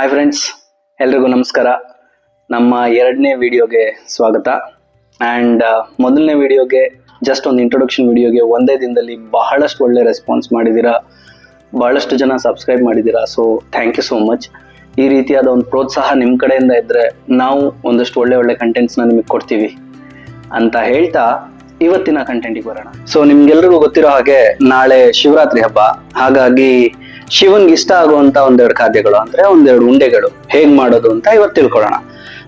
Hi friends ಎಲ್ರಿಗೂ ನಮಸ್ಕಾರ. ನಮ್ಮ ಎರಡನೇ ವಿಡಿಯೋಗೆ ಸ್ವಾಗತ. ಆ್ಯಂಡ್ ಮೊದಲನೇ ವಿಡಿಯೋಗೆ ಜಸ್ಟ್ ಒಂದು ಇಂಟ್ರೊಡಕ್ಷನ್ ವಿಡಿಯೋಗೆ ಒಂದೇ ದಿನದಲ್ಲಿ ಬಹಳಷ್ಟು ಒಳ್ಳೆ ರೆಸ್ಪಾನ್ಸ್ ಮಾಡಿದ್ದೀರಾ. ಬಹಳಷ್ಟು ಜನ ಸಬ್ಸ್ಕ್ರೈಬ್ ಮಾಡಿದ್ದೀರಾ so thank you so much ಈ ರೀತಿಯಾದ ಒಂದು ಪ್ರೋತ್ಸಾಹ ನಿಮ್ಮ ಕಡೆಯಿಂದ ಇದ್ದರೆ ನಾವು ಒಂದಷ್ಟು ಒಳ್ಳೆ ಒಳ್ಳೆ ಕಂಟೆಂಟ್ಸ್ನ ನಿಮಗೆ ಕೊಡ್ತೀವಿ ಅಂತ ಹೇಳ್ತಾ ಇವತ್ತಿನ ಕಂಟೆಂಟಿಗೆ ಬರೋಣ. ಸೊ ನಿಮ್ಗೆಲ್ರಿಗೂ ಗೊತ್ತಿರೋ ಹಾಗೆ ನಾಳೆ ಶಿವರಾತ್ರಿ ಹಬ್ಬ. ಹಾಗಾಗಿ ಶಿವನ್ಗೆ ಇಷ್ಟ ಆಗುವಂತ ಒಂದೆರಡು ಖಾದ್ಯಗಳು ಅಂದ್ರೆ ಒಂದೆರಡು ಉಂಡೆಗಳು. ಹೇಗ್ ಮಾಡೋದು ಅಂತ ಇವತ್ತು ತಿಳ್ಕೊಳ್ಳೋಣ.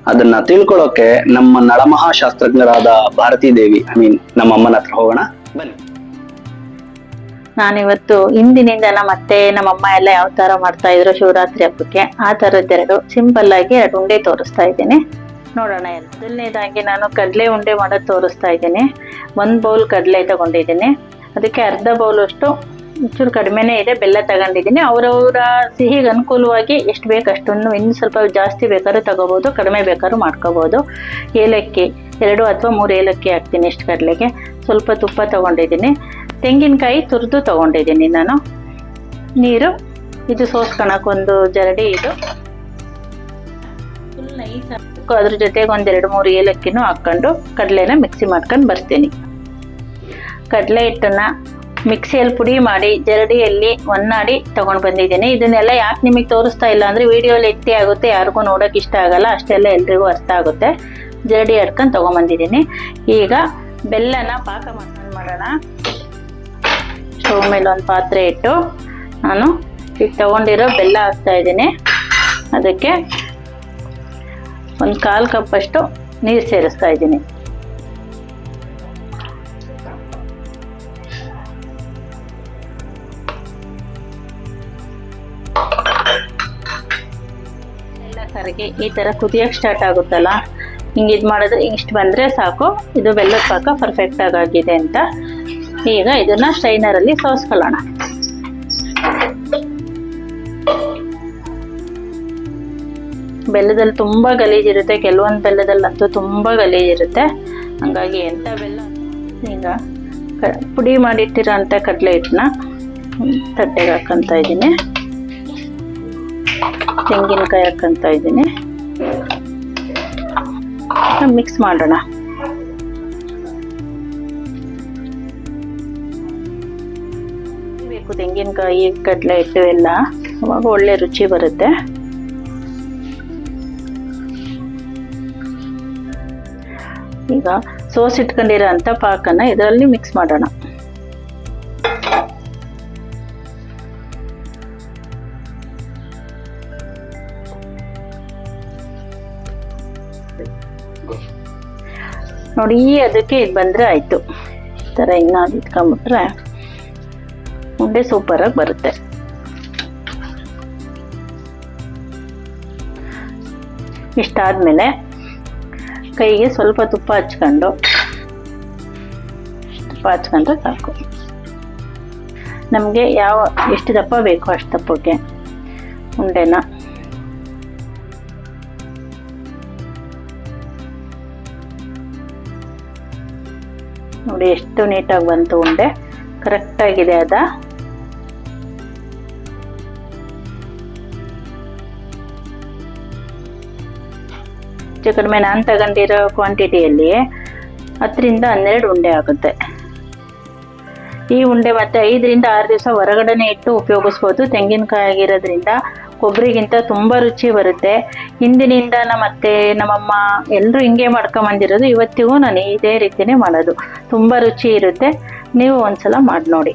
ಅದನ್ನ ತಿಳ್ಕೊಳ್ಳೋಕೆ ನಮ್ಮ ನಳಮಹಾಶಾಸ್ತ್ರಜ್ಞರಾದ ಭಾರತೀ ದೇವಿ ಐ ಮೀನ್ ನಮ್ಮ ಅಮ್ಮನ ಹತ್ರ ಹೋಗೋಣ. ಬನ್ನಿ. ನಾನಿವತ್ತು ಹಿಂದಿನಿಂದ ನಮ್ಮ ಮತ್ತೆ ನಮ್ಮಮ್ಮ ಎಲ್ಲ ಯಾವ ತರ ಮಾಡ್ತಾ ಇದ್ರು ಶಿವರಾತ್ರಿ ಹಬ್ಬಕ್ಕೆ, ಆ ತರದ್ದೆರಡು ಸಿಂಪಲ್ ಆಗಿ ಎರಡು ಉಂಡೆ ತೋರಿಸ್ತಾ ಇದ್ದೀನಿ. ನೋಡೋಣ ಎಲ್ಲ. ಮೊದಲನೇದಾಗಿ ನಾನು ಕಡಲೆ ಉಂಡೆ ಮಾಡೋದು ತೋರಿಸ್ತಾ ಇದ್ದೀನಿ. ಒಂದು ಬೌಲ್ ಕಡಲೆ ತಗೊಂಡಿದ್ದೀನಿ. ಅದಕ್ಕೆ ಅರ್ಧ ಬೌಲ್ ಅಷ್ಟು ಚೂರು ಕಡಿಮೆನೇ ಇದೆ, ಬೆಲ್ಲ ತಗೊಂಡಿದ್ದೀನಿ. ಅವರವರ ಸಿಹಿಗೆ ಅನುಕೂಲವಾಗಿ ಎಷ್ಟು ಬೇಕು ಅಷ್ಟನ್ನು ಇನ್ನು ಸ್ವಲ್ಪ ಜಾಸ್ತಿ ಬೇಕಾದ್ರೂ ತಗೋಬೋದು, ಕಡಿಮೆ ಬೇಕಾದ್ರೂ ಮಾಡ್ಕೋಬೋದು. ಏಲಕ್ಕಿ, ಎರಡು ಅಥವಾ ಮೂರು ಏಲಕ್ಕಿ ಹಾಕ್ತೀನಿ ಇಷ್ಟು ಕಡಲೆಗೆ. ಸ್ವಲ್ಪ ತುಪ್ಪ ತಗೊಂಡಿದ್ದೀನಿ. ತೆಂಗಿನಕಾಯಿ ತುರಿದು ತಗೊಂಡಿದ್ದೀನಿ ನಾನು. ನೀರು, ಇದು ಸೋಸ್ಕೊಳಕ್ಕೊಂದು ಜರಡಿ ಇದು. ಫುಲ್ ನೈಸ್ ಅದ್ರ ಜೊತೆಗೆ ಒಂದೆರಡು ಮೂರು ಏಲಕ್ಕಿನೂ ಹಾಕ್ಕೊಂಡು ಕಡಲೆನ ಮಿಕ್ಸಿ ಮಾಡ್ಕೊಂಡು ಬರ್ತೀನಿ. ಕಡಲೆ ಹಿಟ್ಟನ್ನ ಮಿಕ್ಸಿಯಲ್ಲಿ ಪುಡಿ ಮಾಡಿ ಜರಡಿಯಲ್ಲಿ ಒನ್ನಾಡಿ ತಗೊಂಡು ಬಂದಿದ್ದೀನಿ. ಇದನ್ನೆಲ್ಲ ಯಾಕೆ ನಿಮಗೆ ತೋರಿಸ್ತಾ ಇಲ್ಲ ಅಂದರೆ ವಿಡಿಯೋಲಿ ಎತ್ತಿ ಆಗುತ್ತೆ, ಯಾರಿಗೂ ನೋಡೋಕೆ ಇಷ್ಟ ಆಗಲ್ಲ, ಅಷ್ಟೆಲ್ಲ ಎಲ್ರಿಗೂ ಅರ್ಥ ಆಗುತ್ತೆ. ಜರಡಿ ಹಡ್ಕೊಂಡು ತೊಗೊಂಬಂದಿದ್ದೀನಿ ಈಗ ಬೆಲ್ಲನ ಪಾಕ ಮಾಡ್ಕೊಂಡು ಮಾಡೋಣ. ಸ್ಟವ್ ಮೇಲೆ ಒಂದು ಪಾತ್ರೆ ಇಟ್ಟು ನಾನು ಈಗ ತಗೊಂಡಿರೋ ಬೆಲ್ಲ ಹಾಕ್ತಾ ಇದ್ದೀನಿ. ಅದಕ್ಕೆ ಒಂದು ಕಾಲು ಕಪ್ಪಷ್ಟು ನೀರು ಸೇರಿಸ್ತಾ ಇದ್ದೀನಿ. ಕರಗಿ ಈ ಥರ ಕುದಿಯೋಕ್ಕೆ ಸ್ಟಾರ್ಟ್ ಆಗುತ್ತಲ್ಲ? ಹಿಂಗೆ ಇದು ಮಾಡಿದ್ರೆ ಇಷ್ಟು ಬಂದರೆ ಸಾಕು. ಇದು ಬೆಲ್ಲದ ಪಾಕ ಪರ್ಫೆಕ್ಟ್ ಆಗಿದೆ ಅಂತ. ಈಗ ಇದನ್ನು ಸ್ಟ್ರೈನರಲ್ಲಿ ಸೋಸ್ಕೊಳ್ಳೋಣ ಬೆಲ್ಲದಲ್ಲಿ ತುಂಬ ಗಲೀಜಿರುತ್ತೆ ಕೆಲವೊಂದು ಬೆಲ್ಲದಲ್ಲಂತೂ ತುಂಬ ಗಲೀಜಿರುತ್ತೆ ಹಂಗಾಗಿ ಎಂಥ ಬೆಲ್ಲ? ಈಗ ಪುಡಿ ಮಾಡಿಟ್ಟಿರೋ ಅಂಥ ಕಡಲೆ ಹಿಟ್ಟನ್ನ ತಟ್ಟೆಗೆ ಹಾಕ್ಕೊತ ಇದ್ದೀನಿ. ತೆಂಗಿನಕಾಯಿ ಹಾಕ್ಕಂತ ಇದ್ದೀನಿ. ಮಿಕ್ಸ್ ಮಾಡೋಣ. ಬೇಕು ತೆಂಗಿನಕಾಯಿ, ಕಡಲೆ ಹಿಟ್ಟು ಎಲ್ಲ. ಅವಾಗ ಒಳ್ಳೆ ರುಚಿ ಬರುತ್ತೆ. ಈಗ ಸೋಸ್ ಇಟ್ಕೊಂಡಿರೋ ಅಂಥ ಪಾಕನ ಇದರಲ್ಲಿ ಮಿಕ್ಸ್ ಮಾಡೋಣ. ನೋಡಿ, ಅದಕ್ಕೆ ಇದು ಬಂದರೆ ಆಯಿತು. ಈ ಥರ ಇನ್ನಾದ್ರು ಇಟ್ಕೊಂಬಿಟ್ರೆ ಉಂಡೆ ಸೂಪರಾಗಿ ಬರುತ್ತೆ. ಇಷ್ಟಾದಮೇಲೆ ಕೈಗೆ ಸ್ವಲ್ಪ ತುಪ್ಪ ಹಚ್ಕೊಂಡು, ತುಪ್ಪ ಹಚ್ಕೊಂಡ್ರೆ ಸಾಕು. ನಮಗೆ ಯಾವ, ಎಷ್ಟು ದಪ್ಪ ಬೇಕೋ ಅಷ್ಟು ದಪ್ಪಕ್ಕೆ ಉಂಡೆನ ನೋಡಿ ಎಷ್ಟು ನೀಟಾಗಿ ಬಂತು ಉಂಡೆ. ಕರೆಕ್ಟಾಗಿದೆ ಅದ. ಹೆಚ್ಚು ಕಡಿಮೆ ನಾನು ತಗೊಂಡಿರೋ ಕ್ವಾಂಟಿಟಿಯಲ್ಲಿ ಹತ್ತರಿಂದ ಹನ್ನೆರಡು ಉಂಡೆ ಆಗುತ್ತೆ. ಈ ಉಂಡೆ ಮತ್ತೆ ಐದರಿಂದ ಆರು ದಿವಸ ಹೊರಗಡೆನೆ ಇಟ್ಟು ಉಪಯೋಗಿಸ್ಬೋದು. ತೆಂಗಿನಕಾಯಿ ಆಗಿರೋದ್ರಿಂದ ಕೊಬ್ಬರಿಗಿಂತ ತುಂಬ ರುಚಿ ಬರುತ್ತೆ. ಹಿಂದಿನಿಂದ ನಮ್ಮ ಅತ್ತೆ ನಮ್ಮಮ್ಮ ಎಲ್ಲರೂ ಹಿಂಗೆ ಮಾಡ್ಕೊಂಬಂದಿರೋದು ಇವತ್ತಿಗೂ ನಾನು ಇದೇ ರೀತಿನೇ ಮಾಡೋದು. ತುಂಬ ರುಚಿ ಇರುತ್ತೆ. ನೀವು ಒಂದ್ಸಲ ಮಾಡಿ ನೋಡಿ.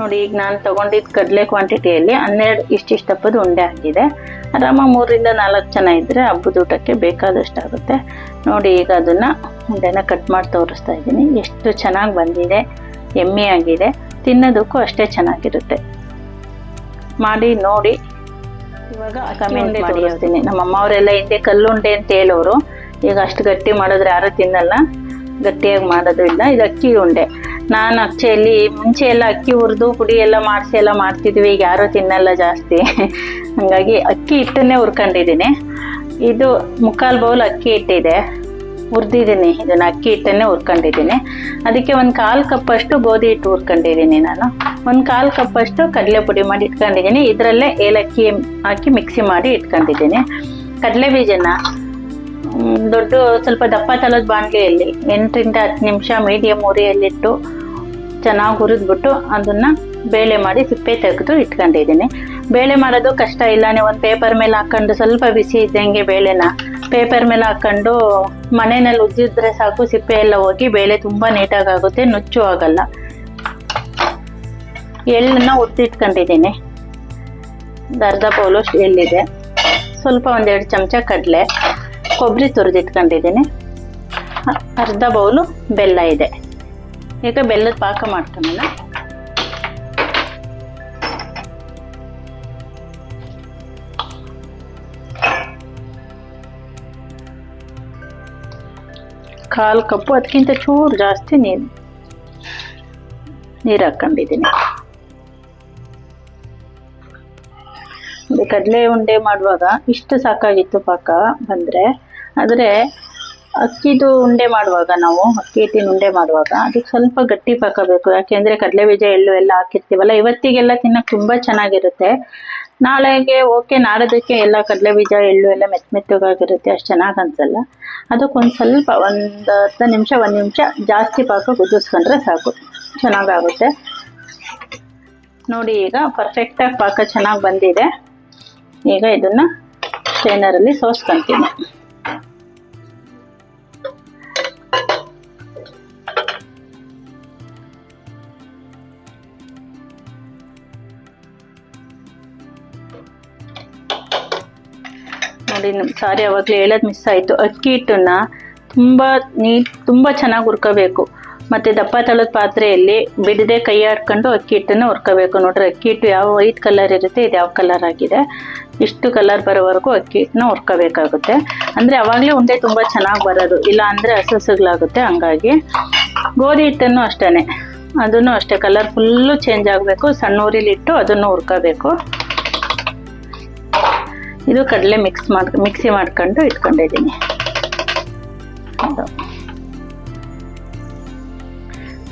ನೋಡಿ, ಈಗ ನಾನು ತೊಗೊಂಡಿದ್ದ ಕಡಲೆ ಕ್ವಾಂಟಿಟಿಯಲ್ಲಿ ಹನ್ನೆರಡು ಇಷ್ಟಿಷ್ಟು ಹಬ್ಬದ ಉಂಡೆ ಆಗಿದೆ ಆರಾಮ ಮೂರರಿಂದ ನಾಲ್ಕು ಜನ ಇದ್ದರೆ ಹಬ್ಬದ ಊಟಕ್ಕೆ ಬೇಕಾದಷ್ಟು ಆಗುತ್ತೆ ನೋಡಿ, ಈಗ ಅದನ್ನು ಉಂಡೆನ ಕಟ್ ಮಾಡಿ ತೋರಿಸ್ತಾ ಇದ್ದೀನಿ. ಎಷ್ಟು ಚೆನ್ನಾಗಿ ಬಂದಿದೆ, ಎಮ್ಮೆ ಆಗಿದೆ. ತಿನ್ನೋದಕ್ಕೂ ಅಷ್ಟೇ ಚೆನ್ನಾಗಿರುತ್ತೆ. ಮಾಡಿ ನೋಡಿ. ಇವಾಗ ಕಮೆಂಟ್ ಮಾಡಿ ಹೇಳ್ತೀನಿ. ನಮ್ಮ ಅಮ್ಮವರೆಲ್ಲ ಹಿಂದೆ ಕಲ್ಲುಂಡೆ ಅಂತ ಹೇಳೋರು. ಈಗ ಅಷ್ಟು ಗಟ್ಟಿ ಮಾಡಿದ್ರೆ ಯಾರು ತಿನ್ನಲ್ಲ. ಗಟ್ಟಿಯಾಗಿ ಮಾಡೋದ್ರಿಂದ ಇದು ಅಕ್ಕಿ ಉಂಡೆ. ನಾನು ಅಕ್ಕಿಯಲ್ಲಿ ಮುಂಚೆ ಎಲ್ಲ ಅಕ್ಕಿ ಹುರಿದು ಪುಡಿ ಎಲ್ಲ ಮಾಡಿಸಿ ಎಲ್ಲ ಮಾಡ್ತಿದ್ವಿ. ಈಗ ಯಾರೂ ತಿನ್ನಲ್ಲ ಜಾಸ್ತಿ. ಹಾಗಾಗಿ ಅಕ್ಕಿ ಹಿಟ್ಟನ್ನೇ ಹುರ್ಕೊಂಡಿದ್ದೀನಿ. ಇದು ಮುಕ್ಕಾಲು ಬೌಲ್ ಅಕ್ಕಿ ಹಿಟ್ಟಿದೆ. ಹುರಿದಿದ್ದೀನಿ ಇದನ್ನು ಅಕ್ಕಿ ಹಿಟ್ಟನ್ನೇ ಹುರ್ಕೊಂಡಿದ್ದೀನಿ. ಅದಕ್ಕೆ ಒಂದು ಕಾಲು ಕಪ್ಪಷ್ಟು ಗೋಧಿ ಹಿಟ್ಟು ಹುರ್ಕೊಂಡಿದ್ದೀನಿ ನಾನು. ಒಂದು ಕಾಲು ಕಪ್ಪಷ್ಟು ಕಡಲೆ ಪುಡಿ ಮಾಡಿ ಇಟ್ಕೊಂಡಿದ್ದೀನಿ. ಇದರಲ್ಲೇ ಏಲಕ್ಕಿ ಹಾಕಿ ಮಿಕ್ಸಿ ಮಾಡಿ ಇಟ್ಕೊಂಡಿದ್ದೀನಿ. ಕಡಲೆ ಬೀಜನ ದೊಡ್ಡ ಸ್ವಲ್ಪ ದಪ್ಪ ತಲದ ಬಾಣಲೆಯಲ್ಲಿ ಎಂಟರಿಂದ ಹತ್ತು ನಿಮಿಷ ಮೀಡಿಯಮ್ ಉರಿಯಲ್ಲಿಟ್ಟು ಚೆನ್ನಾಗಿ ಹುರಿದ್ಬಿಟ್ಟು ಅದನ್ನು ಬೇಳೆ ಮಾಡಿ ಸಿಪ್ಪೆ ತೆಗೆದು ಇಟ್ಕೊಂಡಿದ್ದೀನಿ. ಬೇಳೆ ಮಾಡೋದು ಕಷ್ಟ ಇಲ್ಲ. ನೀವು ಒಂದು ಪೇಪರ್ ಮೇಲೆ ಹಾಕ್ಕೊಂಡು ಸ್ವಲ್ಪ ಬಿಸಿ ಇದ್ದಂಗೆ ಬೇಳೆನ ಪೇಪರ್ ಮೇಲೆ ಹಾಕೊಂಡು ಮನೆಯಲ್ಲಿ ಉಜ್ಜಿದ್ರೆ ಸಾಕು, ಸಿಪ್ಪೆ ಎಲ್ಲ ಹೋಗಿ ಬೇಳೆ ತುಂಬ ನೀಟಾಗಿ ಆಗುತ್ತೆ ನುಚ್ಚು ಆಗಲ್ಲ. ಎಳ್ಳನ್ನ ಉದ್ದಿಟ್ಕೊಂಡಿದ್ದೀನಿ ಅರ್ಧ ಬೌಲು ಎಳ್ಳಿದೆ. ಸ್ವಲ್ಪ ಒಂದೆರಡು ಚಮಚ ಕಡಲೆ, ಕೊಬ್ಬರಿ ತುರಿದಿಟ್ಕೊಂಡಿದ್ದೀನಿ. ಅರ್ಧ ಬೌಲು ಬೆಲ್ಲ ಇದೆ. ಈಗ ಬೆಲ್ಲದ ಪಾಕ ಮಾಡ್ಕೊಳ್ಳೋಣ. ಕಾಲು ಕಪ್ಪು, ಅದಕ್ಕಿಂತ ಚೂರು ಜಾಸ್ತಿ ನೀರು. ನೀರು ಹಾಕ್ಕೊಂಡಿದ್ದೀನಿ. ಕಡಲೆ ಉಂಡೆ ಮಾಡುವಾಗ ಇಷ್ಟು ಸಾಕಾಗಿತ್ತು ಪಾಕ ಬಂದರೆ. ಆದರೆ ಅಕ್ಕಿದು ಉಂಡೆ ಮಾಡುವಾಗ ನಾವು, ಅಕ್ಕಿ ಹಿಟ್ಟಿನ ಉಂಡೆ ಮಾಡುವಾಗ ಅದಕ್ಕೆ ಸ್ವಲ್ಪ ಗಟ್ಟಿ ಪಾಕ ಬೇಕು. ಯಾಕೆಂದರೆ ಕಡಲೆ ಬೀಜ ಎಳ್ಳು ಎಲ್ಲ ಹಾಕಿರ್ತೀವಲ್ಲ, ಇವತ್ತಿಗೆಲ್ಲ ತಿನ್ನೋಕೆ ತುಂಬ ಚೆನ್ನಾಗಿರುತ್ತೆ. ನಾಳೆಗೆ ಓಕೆ, ನಾಡೋದಕ್ಕೆ ಎಲ್ಲ ಕಡಲೆ ಬೀಜ, ಎಳ್ಳು ಎಲ್ಲ ಮೆತ್ತ ಮೆತ್ತಗಾಗಿರುತ್ತೆ, ಅಷ್ಟು ಚೆನ್ನಾಗಿ ಅನ್ಸಲ್ಲ. ಅದಕ್ಕೊಂದು ಸ್ವಲ್ಪ ಒಂದು ಹತ್ತು ನಿಮಿಷ, ಒಂದು ನಿಮಿಷ ಜಾಸ್ತಿ ಪಾಕ ಕುದಿಸ್ಕೊಂಡ್ರೆ ಸಾಕು. ಚೆನ್ನಾಗಾಗುತ್ತೆ. ನೋಡಿ ಈಗ ಪರ್ಫೆಕ್ಟಾಗಿ ಪಾಕ ಚೆನ್ನಾಗಿ ಬಂದಿದೆ. ಈಗ ಇದನ್ನು ಸ್ಟೈನರಲ್ಲಿ ಸೋಸ್ಕೊಂತೀನಿ. ನೋಡಿ ಸಾರಿ ಅವಾಗಲೇ ಹೇಳೋದು ಮಿಸ್ ಆಯಿತು. ಅಕ್ಕಿ ಹಿಟ್ಟನ್ನ ತುಂಬ ನೀಟ್, ತುಂಬ ಚೆನ್ನಾಗಿ ಹುರ್ಕೋಬೇಕು. ಮತ್ತು ದಪ್ಪ ತಳದ ಪಾತ್ರೆಯಲ್ಲಿ ಬಿಡದೆ ಕೈ ಆಡ್ಕೊಂಡು ಅಕ್ಕಿ ಹಿಟ್ಟನ್ನು ಹುರ್ಕೋಬೇಕು. ನೋಡ್ರಿ, ಅಕ್ಕಿ ಹಿಟ್ಟು ಯಾವ ವೈಟ್ ಕಲರ್ ಇರುತ್ತೆ, ಇದು ಯಾವ ಕಲರ್ ಆಗಿದೆ. ಇಷ್ಟು ಕಲರ್ ಬರೋವರೆಗೂ ಅಕ್ಕಿ ಹಿಟ್ಟನ್ನ ಹುರ್ಕೋಬೇಕಾಗುತ್ತೆ. ಅಂದರೆ ಅವಾಗಲೇ ಉಂಡೆ ತುಂಬ ಚೆನ್ನಾಗಿ ಬರೋದು. ಇಲ್ಲ ಅಂದರೆ ಹಸುಸುಗಳಾಗುತ್ತೆ, ಹಂಗಾಗಿ ಗೋಧಿ ಹಿಟ್ಟನ್ನು ಅಷ್ಟೇ ಅದನ್ನು ಅಷ್ಟೇ ಕಲರ್ ಫುಲ್ಲು ಚೇಂಜ್ ಆಗಬೇಕು. ಸಣ್ಣ ಊರಿಲಿಟ್ಟು ಅದನ್ನು ಹುರ್ಕೋಬೇಕು. ಇದು ಕಡಲೆ ಮಿಕ್ಸ್ ಮಾಡ್ ಮಿಕ್ಸಿ ಮಾಡ್ಕೊಂಡು ಇಟ್ಕೊಂಡಿದ್ದೀನಿ ಅದು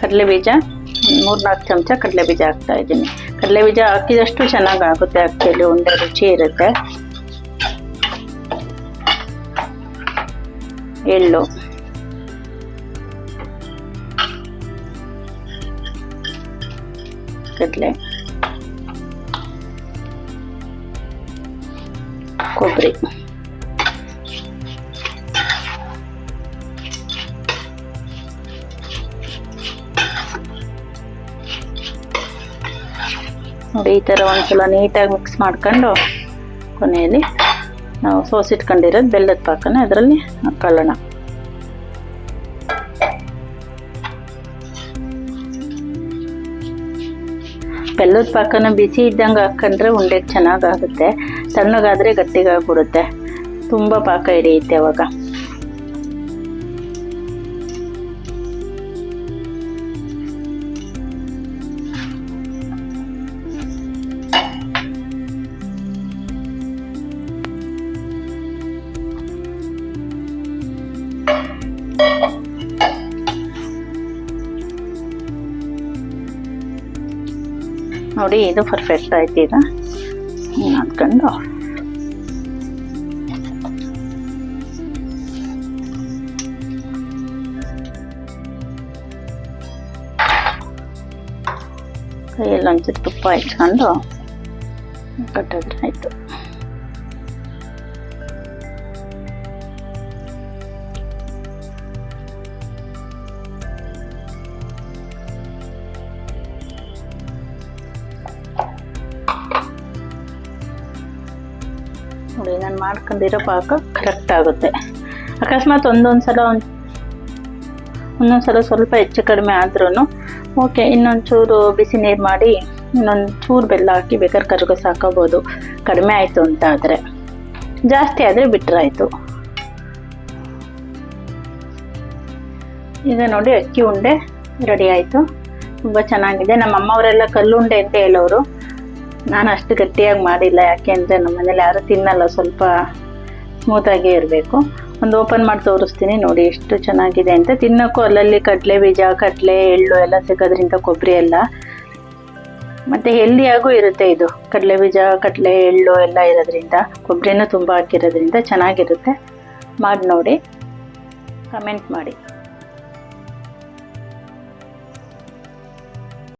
ಕಡಲೆ ಬೀಜ ಮೂರು ನಾಲ್ಕು ಚಮಚ ಕಡಲೆ ಬೀಜ ಹಾಕ್ತಾ ಇದ್ದೀನಿ ಕಡಲೆ ಬೀಜ ಹಾಕಿದಷ್ಟು ಚೆನ್ನಾಗಿ ಆಗುತ್ತೆ ಆ್ಯಕ್ಚುಲಿ ಉಂಡೆ ರುಚಿ ಇರುತ್ತೆ. ಎಳ್ಳು. ಕಡಲೆ. ಕೊಬ್ಬರಿ ನೋಡಿ, ಈ ಥರ ಒಂದ್ಸಲ ನೀಟಾಗಿ ಮಿಕ್ಸ್ ಮಾಡ್ಕೊಂಡು ಕೊನೆಯಲ್ಲಿ ನಾವು ಸೋಸಿಟ್ಕೊಂಡಿರೋದು ಬೆಲ್ಲದ ಪಾಕನ ಅದರಲ್ಲಿ ಹಾಕೊಳ್ಳೋಣ. ಬೆಲ್ಲದ ಪಾಕನ ಬಿಸಿ ಇದ್ದಂಗೆ ಹಾಕೊಂಡ್ರೆ ಉಂಡೆಗೆ ಚೆನ್ನಾಗಾಗುತ್ತೆ ತಣ್ಣಗಾದರೆ ಗಟ್ಟಿಗಾಗ್ಬಿಡುತ್ತೆ ತುಂಬ ಪಾಕ ಹಿಡಿಯುತ್ತೆ ಅವಾಗ. ನೋಡಿ ಇದು ಪರ್ಫೆಕ್ಟ್ ಆಯ್ತು ಈಗ. ಹಿಂಗೆ ಕೈಯಲ್ಲಿ ತುಪ್ಪ ಇಟ್ಕೊಂಡು ಕಟ್ಟಿದ್ರೆ ಆಯಿತು. ನೋಡಿ, ನಾನು ಮಾಡ್ಕೊಂಡಿರೋ ಪಾಕ ಕರೆಕ್ಟ್ ಆಗುತ್ತೆ. ಅಕಸ್ಮಾತ್ ಒಂದೊಂದು ಸಲ ಒಂದು ಒಂದೊಂದು ಸಲ ಸ್ವಲ್ಪ ಹೆಚ್ಚು ಕಡಿಮೆ ಆದ್ರೂ ಓಕೆ, ಇನ್ನೊಂದು ಚೂರು ಬಿಸಿ ನೀರು ಮಾಡಿ, ಇನ್ನೊಂದು ಚೂರು ಬೆಲ್ಲ ಹಾಕಿ ಬೇಕಾದ್ರೆ ಕರ್ಗಸ್ ಹಾಕೋಬೋದು ಕಡಿಮೆ ಆಯಿತು ಅಂತ ಆದರೆ. ಜಾಸ್ತಿ ಆದರೆ ಬಿಟ್ಟರಾಯಿತು ಈಗ ನೋಡಿ ಅಕ್ಕಿ ಉಂಡೆ ರೆಡಿ ಆಯಿತು. ತುಂಬ ಚೆನ್ನಾಗಿದೆ. ನಮ್ಮ ಅಮ್ಮವರೆಲ್ಲ ಕಲ್ಲುಂಡೆ ಅಂತ ಹೇಳೋರು. ನಾನು ಅಷ್ಟು ಗಟ್ಟಿಯಾಗಿ ಮಾಡಿಲ್ಲ, ಯಾಕೆ ಅಂದರೆ ನಮ್ಮ ಮನೇಲಿ ಯಾರು ತಿನ್ನಲ್ಲ, ಸ್ವಲ್ಪ ಸ್ಮೂತಾಗೇ ಇರಬೇಕು. ಒಂದು ಓಪನ್ ಮಾಡಿ ತೋರಿಸ್ತೀನಿ ನೋಡಿ ಎಷ್ಟು ಚೆನ್ನಾಗಿದೆ ಅಂತ. ತಿನ್ನೋಕ್ಕೂ ಅಲ್ಲಲ್ಲಿ ಕಡಲೆ ಬೀಜ, ಕಡಲೆ ಎಳ್ಳು ಎಲ್ಲ ಸಿಗೋದ್ರಿಂದ ಕೊಬ್ಬರಿ ಎಲ್ಲ. ಮತ್ತು ಹೆಲ್ದಿಯಾಗೂ ಇರುತ್ತೆ ಇದು. ಕಡಲೆ ಬೀಜ, ಕಡಲೆ ಎಳ್ಳು ಎಲ್ಲ ಇರೋದ್ರಿಂದ ಕೊಬ್ಬರಿನೂ ತುಂಬ ಹಾಕಿರೋದ್ರಿಂದ ಚೆನ್ನಾಗಿರುತ್ತೆ. ಮಾಡಿ ನೋಡಿ. ಕಮೆಂಟ್ ಮಾಡಿ.